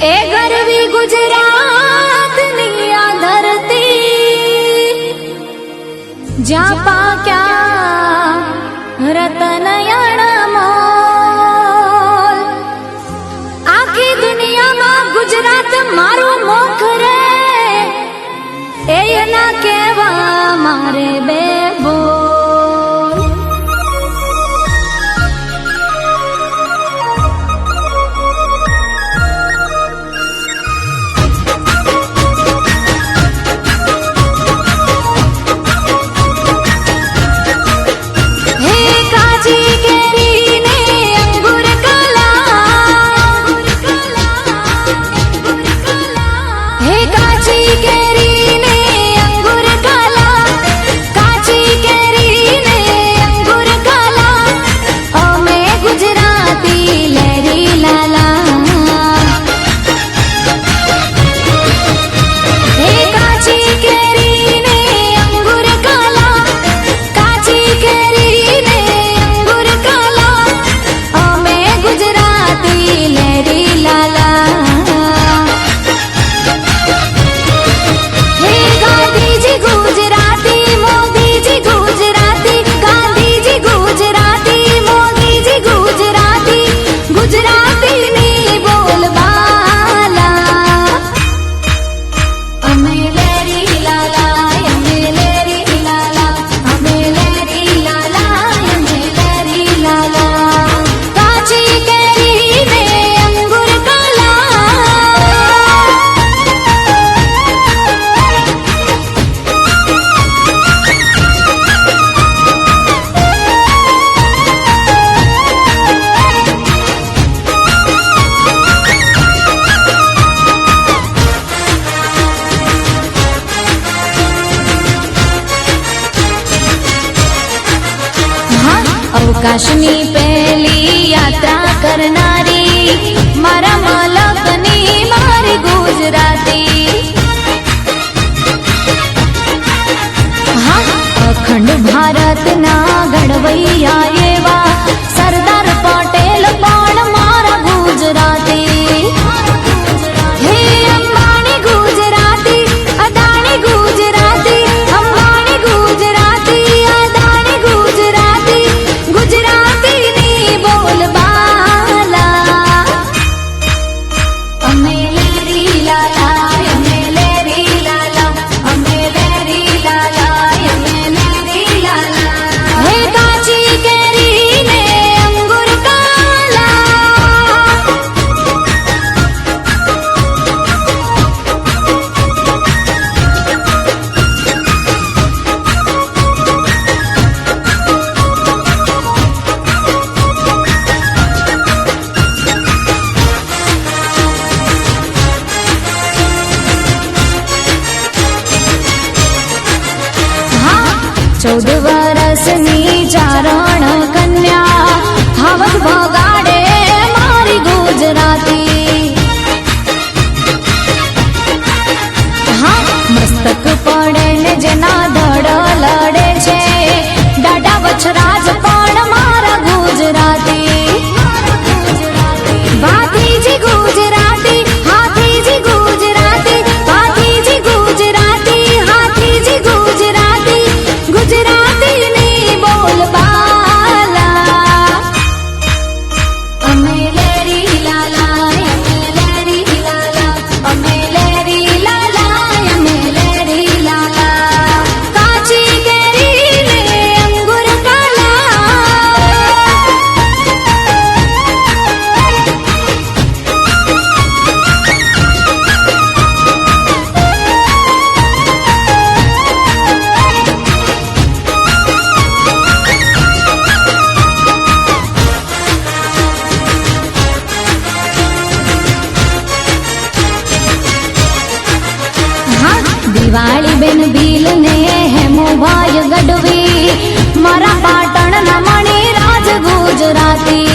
એ ગરવી ગુજરાતની આ ધરતી જ્યાં અવકાશની પહેલી યાત્રા કરનારી મારા મલકની મારી ગુજરાતી. હા અખંડ ભારતના ગણવૈયા ચૌદ વરસની ચારણ કન્યા ધાવક ભગાડે મારી ગુજરાતી હા મસ્તક પડે ને જેના ભાઈ ગઢવી. મારા પાટણના મણી રાજ ગુજરાતી